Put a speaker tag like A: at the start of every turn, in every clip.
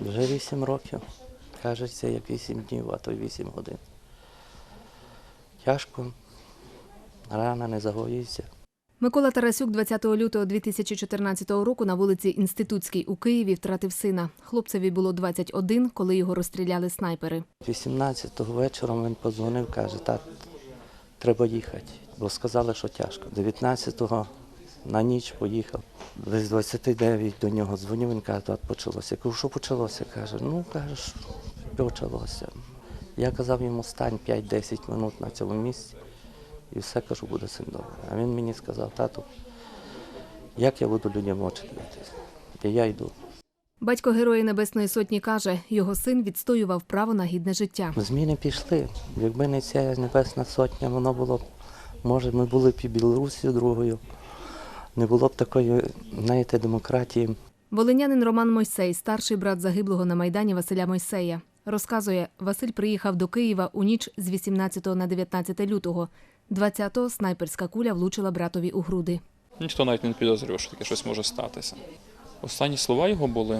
A: Вже вісім років. Кажеться, як вісім днів, а то й вісім годин. Тяжко, рана не загоїться.
B: Микола Тарасюк 20 лютого 2014 року на вулиці Інститутській у Києві втратив сина. Хлопцеві було 21, коли його розстріляли снайпери.
A: 18-го вечором він подзвонив, каже, так, треба їхати. Бо сказали, що тяжко. 19-го на ніч поїхав. Десь 29 до нього дзвонив, він каже, так почалося. Я кажу, що почалося? Каже, ну каже, почалося. Я казав йому, стань 5-10 минут на цьому місці і все кажу, буде син добре. А він мені сказав, тату, як я буду людям очі дивитися? І я йду.
B: Батько Героя Небесної Сотні каже, його син відстоював право на гідне життя.
A: Зміни пішли. Якби не ця Небесна Сотня, воно було б, може, ми були б і Білорусію другою. Не було б такої, знаєте, демократії.
B: Волинянин Роман Мойсей, старший брат загиблого на Майдані Василя Мойсея. Розказує, Василь приїхав до Києва у ніч з 18 на 19 лютого. 20-го снайперська куля влучила братові у груди.
C: Ніхто навіть не підозрював, що таке щось може статися. Останні слова його були: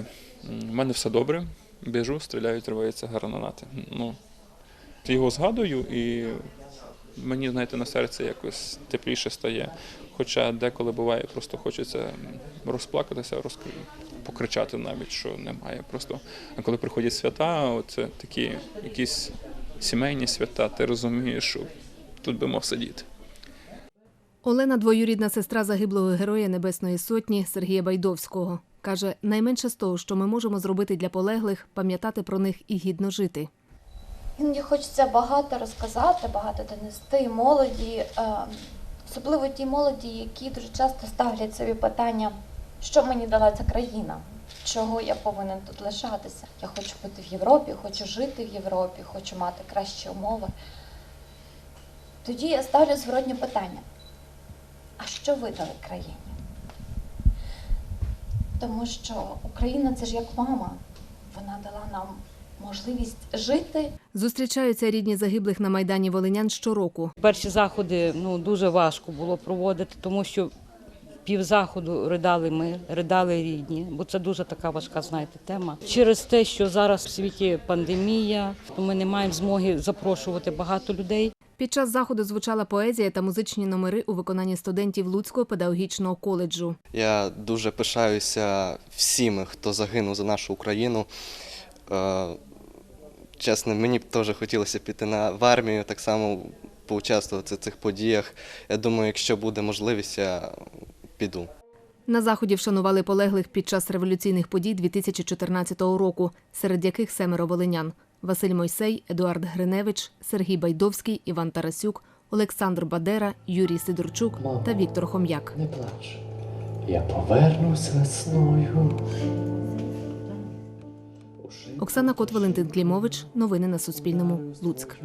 C: «М, у мене все добре, біжу, стріляють, триваються гранати. Ну, його згадую, і мені, знаєте, на серці якось тепліше стає. Хоча деколи буває, просто хочеться розплакатися, розк... покричати навіть, що немає. Просто а коли приходять свята, оце такі якісь сімейні свята, ти розумієш, що тут би мав сидіти.
B: Олена, двоюрідна сестра загиблого героя Небесної Сотні Сергія Байдовського. Каже, найменше з того, що ми можемо зробити для полеглих, пам'ятати про них і гідно жити.
D: Іноді хочеться багато розказати, багато донести молоді, е, особливо тій молоді, які дуже часто ставлять собі питання, що мені дала ця країна, чого я повинен тут лишатися. Я хочу бути в Європі, хочу жити в Європі, хочу мати кращі умови. Тоді я ставлю зворотнє питання: а що ви дали країні? Тому що Україна це ж як мама. Вона дала нам можливість жити.
B: Зустрічаються рідні загиблих на Майдані Волинян щороку.
E: Перші заходи ну, дуже важко було проводити, тому що півзаходу ридали ми, ридали рідні, бо це дуже така важка, знаєте, тема. Через те, що зараз в світі пандемія, то ми не маємо змоги запрошувати багато людей.
B: Під час заходу звучала поезія та музичні номери у виконанні студентів Луцького педагогічного коледжу.
F: Я дуже пишаюся всіми, хто загинув за нашу Україну. Чесно, мені б теж хотілося піти на в армію, так само поучаствувати в цих подіях. Я думаю, якщо буде можливість, я піду.
B: На заході вшанували полеглих під час революційних подій 2014 року, серед яких семеро волинян: Василь Мойсей, Едуард Гриневич, Сергій Байдовський, Іван Тарасюк, Олександр Бадера, Юрій Сидорчук та Віктор Хом'як.
G: Не плач. Я повернусь весною.
B: Оксана Кот, Валентин Клімович. Новини на Суспільному. Луцьк.